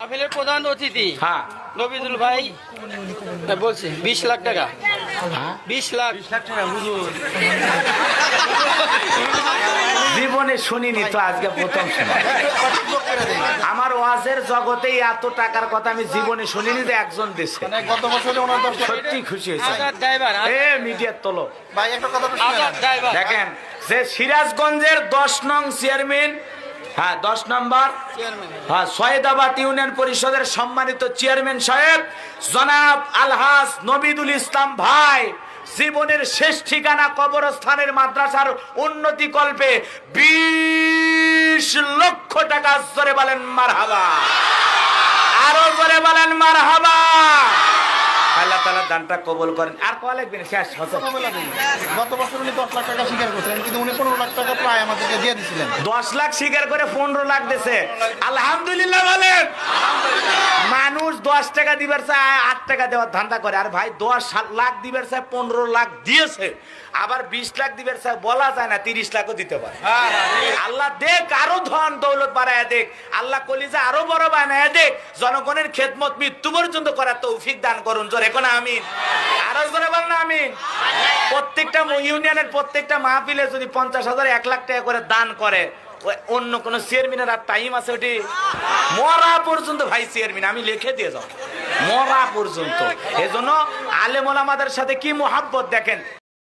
মাহফিলের প্রধান অতিথি হ্যাঁ। নবিদুল ভাই বলছে বিশ লাখ টাকা। হ্যাঁ? বিশ লাখ। জীবনে শুনিনি তো আজকে প্রথম আমার ওয়াজের জগতেই এত টাকার কথা আমি জীবনে শুনিনি যে একজন দেশে গত বছরে সত্যি খুশি হয়েছে। মিডিয়ার তোলো ভাই একটা কথা তো শুনেন। আজাদ ড্রাইভার। দেখেন যে সিরাজগঞ্জের দশ নং চেয়ারম্যান হ্যাঁ দশ নম্বর। হ্যাঁ সৈয়দাবাদ ইউনিয়ন পরিষদের সম্মানিত চেয়ারম্যান সাহেব, জনাব আলহাস নবিদুল ইসলাম ভাই, জীবনের শেষ ঠিকানা কবরস্থানের মাদ্রাসার উন্নতি কল্পে বিশ লক্ষ টাকা জোরে বলেন, মারহাবা। আরও জোরে বলেন, মারহাবা। তালা দানটা কবল করেন। আর কয়া লাগবেন শেষ হত। গত বছর উনি দশ লাখ টাকা স্বীকার করছিলেন কিন্তু উনি পনেরো লাখ টাকা প্রায় আমাদেরকে দিয়ে দিয়েছিলেন দশ লাখ স্বীকার করে পনেরো লাখ দিয়েছে আলহামদুলিল্লাহ বলেন। দশ টাকা দিবার চায়, আট টাকা দেওয়ার ধান্দা করে। আর ভাই, দশ লাখ দিবার চায়, পনেরো লাখ দিয়েছে। আবার বিশ লাখ দিবার চায়, বলা যায় না, তিরিশ লাখও দিতে পারে। আল্লাহ দেখ, আরও ধন দৌলত বাড়ায় দেখ। আল্লাহ কলিজা আরও বড় বানায় দেখ। জনগণের খেদমত মৃত্যু পর্যন্ত করার তৌফিক দান করুন। জোর এখন আমিন। আরও জোরে বল না আমিন? প্রত্যেকটা ইউনিয়নের প্রত্যেকটা মাহফিলে যদি পঞ্চাশ হাজার, এক লাখ টাকা করে দান করে অন্য কোন চেয়ারম্যানের আর টাইম আছে ওটি? মরা পর্যন্ত ভাই চেয়ারম্যান আমি লিখে দিয়ে যাও। মরা পর্যন্ত। এজন্য আলেমুল আমাদের সাথে কি মোহাব্বত দেখেন?